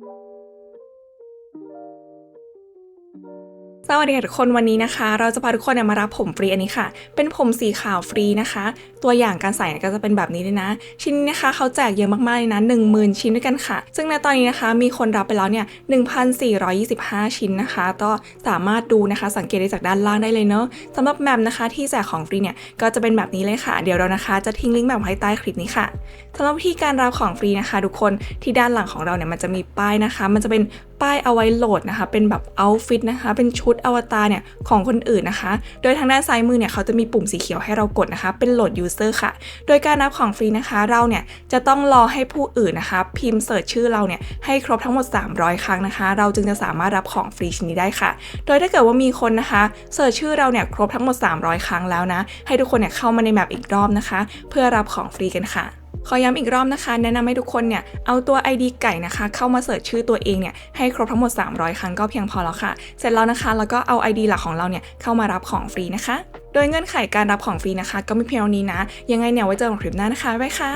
you สวัสดีทุกคนวันนี้นะคะ เราจะพาทุกคนเนี่ยมารับผมฟรีอันนี้ค่ะ เป็นผมสีขาวฟรีนะคะ ตัวอย่างการใส่ก็จะเป็นแบบนี้เลยนะ ชิ้นนี้นะคะเขาแจกเยอะมากๆเลยนะ10,000 ชิ้นด้วยกันค่ะ ซึ่งในตอนนี้นะคะมีคนรับไปแล้วเนี่ย1,425 ชิ้นนะคะก็สามารถดูนะคะสังเกตได้จากด้านล่างได้เลยเนาะสำหรับแมมนะคะที่แจกของฟรีเนี่ยก็จะเป็นแบบนี้เลยค่ะ เดี๋ยวเรานะคะจะทิ้งลิงก์แบบไว้ใต้คลิปนี้ค่ะสำหรับวิธีการรับของฟรีนะคะ ทุกคนที่ด้านหลังของเราเนี่ยมันจะมีป้ายนะคะ มันจะเป็นป้ายเอาไว้โหลดนะคะ เป็นแบบเอาฟิตนะคะ เป็นชุดอวตารเนี่ยของคนอื่นนะคะ โดยทางด้านซ้ายมือเนี่ยเขาจะมีปุ่มสีเขียวให้เรากดนะคะ เป็นโหลด user ค่ะ โดยการรับของฟรีนะคะเราเนี่ยจะต้องรอให้ผู้อื่นนะคะ พิมพ์เสิร์ชชื่อเราเนี่ยให้ครบทั้งหมด 300 ครั้งนะคะ เราจึงจะสามารถรับของฟรีชิ้นนี้ได้ค่ะ โดยถ้าเกิดว่ามีคนนะคะเสิร์ชชื่อเราเนี่ยครบทั้งหมด 300 ครั้งแล้วนะ ให้ทุกคนเนี่ยเข้ามาในแมปอีกรอบนะคะ เพื่อรับของฟรีกันค่ะ ขอย้ำอีกรอบนะคะ แนะนำให้ทุกคนเนี่ยเอาตัว ID ไก่นะคะ เข้ามาเสิร์ชชื่อตัวเองเนี่ยให้ครบทั้งหมด 300 ครั้งก็เพียงพอแล้วค่ะ เสร็จแล้วนะคะ แล้วก็เอา ID หลักของเราเนี่ยเข้ามารับของฟรีนะคะ โดยเงื่อนไขการรับของฟรีนะคะ ก็ไม่เพียงนี้นะ ยังไงเนี่ยไว้เจอกันคลิปหน้านะคะบ๊ายค่ะ